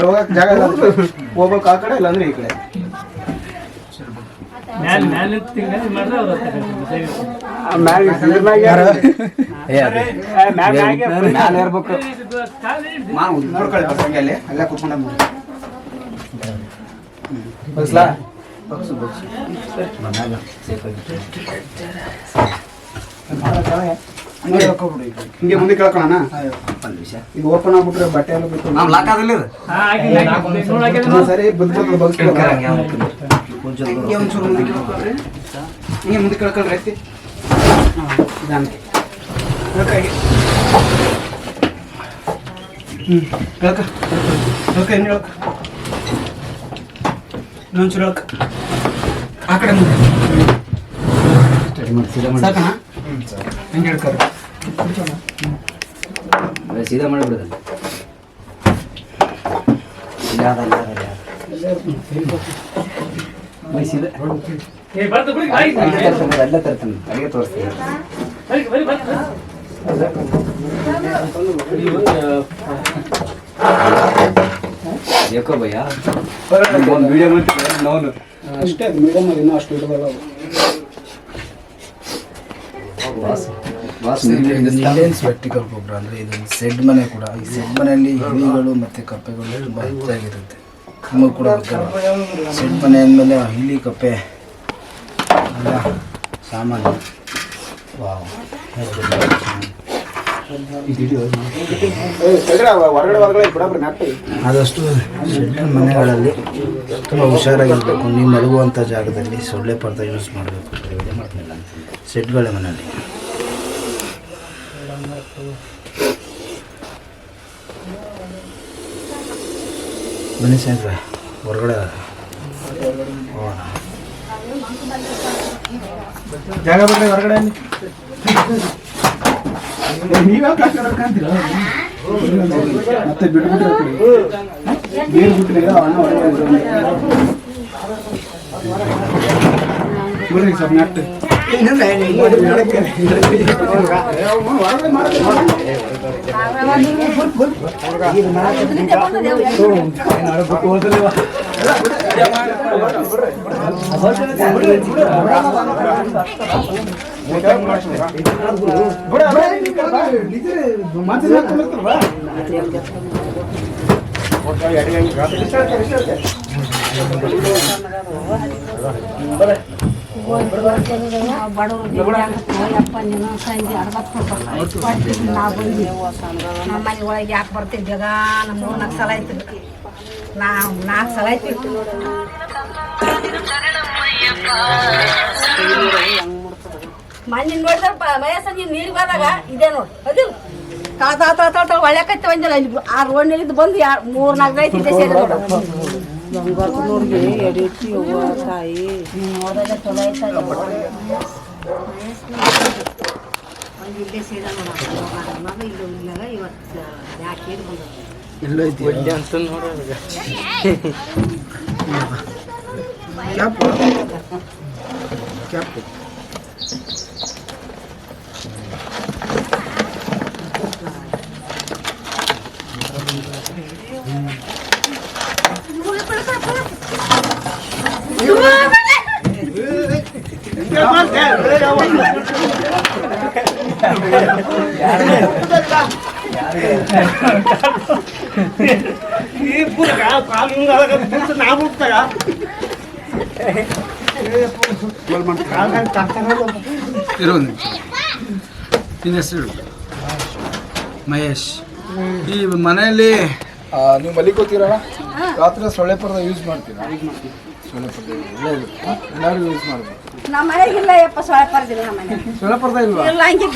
ಹೋಗಕ್ ಜಾಗ ಆ ಕಡೆ ಇಲ್ಲಾಂದ್ರೆ ಈ ಕಡೆ. ಮ್ಯಾಲೆ ಇರ್ಬೇಕು? ನೋಡ್ಕೊಳ್ಳಿ ಬಸ್ ಹಂಗೆ ಅಲ್ಲಿ ಅಲ್ಲೇ ಕುತ್ಕೊಂಡ ಬಸ್ಲಾ ಬಗ್ಸು ಬಗ್ಸು ಹಿಂಗೆ ಮುಂದೆ ಕೇಳ್ಕೊಳ್ಳೋಣ? ಈಗ ಓಪನ್ ಆಗ್ಬಿಟ್ರೆ ಬಟ್ಟೆ ಎಲ್ಲ ಬಿಟ್ಟು ಲಾಕ್ ಇದು? ಹಾ, ಸರಿ ಬದುಕು ಬಗ್ಸ್ಕೊಳ್ತಾರೆ ಹಿಂಗೆ ಒಂಚೂರು ಮುಂದೆ ಕೇಳ್ಕೊಳ್ರಿ ಹಿಂಗೆ ಮುಂದೆ ಕೇಳ್ಕೊಳ್ರಿ ಐತಿ. ನಿಧಾನಕ್ಕೆ ಕೇಳ್ಕ ಹೀಗೆ. ಹ್ಮ್ ಕೇಳ್ಕ. ಕೇಳ್ಕ ಇನ್ನು ಹೇಳ್ಕ ಇನ್ನೊಂಚೂರು ಹೇಳ್ಕ ಆ ಕಡೆ ಮುಂದೆ. ಸಾಕಣ? ಹಂಗೆ ಹೇಳ್ಕೊರಿ ಅದೇ ಸೀದಾ ಮಾಡಿಬಿಡೋದು ಎಲ್ಲ ತರ್ತಾನೆ ಅಡಿಗೆ ತೋರಿಸ್ತೀನಿ. ಯಾಕೋ ಭಯ್ಯ ಒಂದು ವಿಡಿಯೋ ಮಾಡ್ತೀವಿ ನಾವು ಅಷ್ಟೇ ಮೀಡಿಯಮ್ ಇನ್ನೂ ಅಷ್ಟು ಇಡಬಲ್ಲ ಬಾಸ್ ಬಾಸ್ ವರ್ಟಿಕಲ್ ಗೊಬ್ಬರ ಅಂದರೆ ಇದು ಸೆಡ್ ಮನೆ ಕೂಡ. ಈ ಸೆಡ್ ಮನೆಯಲ್ಲಿ ಹಿಡಿಗಳು ಮತ್ತು ಕಪ್ಪೆಗಳು ತುಂಬ ಹೆಚ್ಚಾಗಿರುತ್ತೆ. ನಿಮಗೆ ಕೂಡ ಗೊತ್ತಲ್ಲ ಸೆಡ್ ಮನೆ ಅಂದಮೇಲೆ ಇಲಿ ಕಪ್ಪೆ ಎಲ್ಲ ಸಾಮಾನ್ಯ ವಾವ್. ಆದಷ್ಟು ಮನೆಗಳಲ್ಲಿ ತುಂಬ ಹುಷಾರಾಗಿರಬೇಕು. ನೀವು ಮಲಗುವಂಥ ಜಾಗದಲ್ಲಿ ಸೊಳ್ಳೆ ಪರ್ದ ಯೂಸ್ ಮಾಡಬೇಕು. ಸೆಟ್ಗಳೇ ಮನೆಯಲ್ಲಿ. ಬನ್ನಿ ಸಾಹೇಬ್ರೆ ಹೊರಗಡೆ ಹೋಗೋಣ. ಜಾಗ ಬಿಟ್ಟರೆ ಹೊರಗಡೆ ಮತ್ತೆ ಬಿಟ್ಬಿಟ್ರೆ ನೀರು ಬಿಟ್ಟರೆ ಅಣ್ಣ ಹೊರಗಡೆ ಸ್ವಲ್ಪ ನೆಟ್ಟು ನಮ್ಮ ಮನೆ ಒಳಗೆ ಯಾಕೆ ಬರ್ತಿದ್ದಾಗ ನಮ್ಮ ಮೂರು ನಾಲ್ಕು ಸಲ ಆಯ್ತು ನಾವು ನಾಲ್ಕು ಸಲ ಆಯ್ತು ಮನೆ ನೋಡಿದ್ರಪ್ಪ ಮಯಸ್ಸ ನೀನು ನೀರಿಗೆ ಹೋದಾಗ ಇದೇ ನೋಡಿ. ಅದಿಲ್ಲ ತಳ ತಳ ತಳ ತಳ ಒಳ್ಳೆ ಒಳ್ಳೆಕೈತೆ ಬಂದಿಲ್ಲ ಆ ರೋಡ್ನಲ್ಲಿದ್ದು ಬಂದು ಮೂರು ನಾಲ್ಕು ಐತಿ ಇದೆ ಸೇರಿ ನೋಡು ನೋಡಿದ್ರೆ ಚಲೋ ಐತೆ ಒಂದು ಇಲ್ಲೇ ಸೇರ ನೋಡ ಮಗ ಇಲ್ಲಿ ಹೇಳಿ ಬಂದ ಇರೋ ಮಹೇಶ್. ಈ ಮನೆಯಲ್ಲಿ ನೀವು ಮಲಿಕೋತೀರಲ್ಲ ರಾತ್ರಿ ಸೊಳ್ಳೆ ಪರ್ದ ಯೂಸ್ ಮಾಡ್ತೀರಾ? ಸೊಳ್ಳೆ ಪರ್ದ ಎಲ್ಲರೂ ಯೂಸ್ ಮಾಡ್ತೀರಾ ನಮ್ಮ ಮನೆಗಿಲ್ಲ ಯಪ್ಪ ಸೊಳ್ಳೆ ನಮ್ಮ ಮನೆ ಸೊಳ್ಳೆ ಪರ್ದ ಇಲ್ವಾ? ಇಲ್ಲ ಹಂಗೆ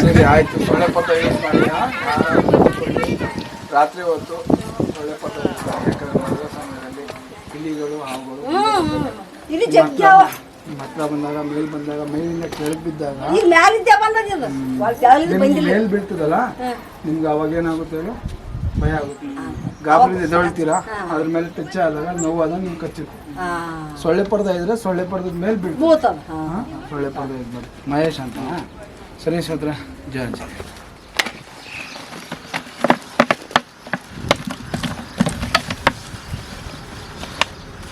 ಸರಿ ಆಯ್ತು. ಸೊಳ್ಳೆ ಪರ್ದ ಯೂಸ್ ಮಾಡಿ ರಾತ್ರಿ ಹೊತ್ತು ಸೊಳ್ಳೆ ಪರ್ದ ಯಾಕಂದ್ರೆ ಮದುವೆ ಸಮಯದಲ್ಲಿ ಇಲಿಗಳು ಹಾವುಗಳು ಇದು ಜಗ್ಗ್ಯಾವ ಹತ್ರ ಬಂದಾಗ ಮೇಲ್ ಬಂದಾಗ ಮೇಲಿಂದ ಕೆಳಗೆ ಬಿದ್ದಾಗ ಈಗ ಮ್ಯಾಲಿದ್ದೆ ಬಂದದಿಲ್ಲ ಒಳಗೆ ಕೆಳಗಿಂದ ನಿಮ್ಗೆ ಬಂದಿಲ್ಲ. ಮೇಲ್ ಬೀಳ್ತದಲ್ಲ ನಿಮ್ಗೆ ಅವಾಗ ಏನಾಗುತ್ತೆ ಹೇಳು? ಭಯ ಆಗುತ್ತೆ. ಗಾಬರಿ ಎದ್ದೇಳ್ತೀರಾ? ಅದ್ರ ಮೇಲೆ ಟಚ್ ಆದಾಗ ನೋವು ಆದಾಗ ನಿಮ್ಗೆ ಕಚ್ಚುತ್ತೆ ಸೊಳ್ಳೆ ಪರ್ದ ಇದ್ರೆ ಸೊಳ್ಳೆ ಪರ್ದದ ಮೇಲೆ ಬಿಡ್ ಹಾ. ಸೊಳ್ಳೆ ಪರ್ದ ಇದ್ಬಾರ್ದು ಮಹೇಶ್ ಅಂತ. ಸರಿ ಸತ್ರ ಜಯ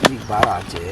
ಈಗ ಭಾಳ ಆಚೆ.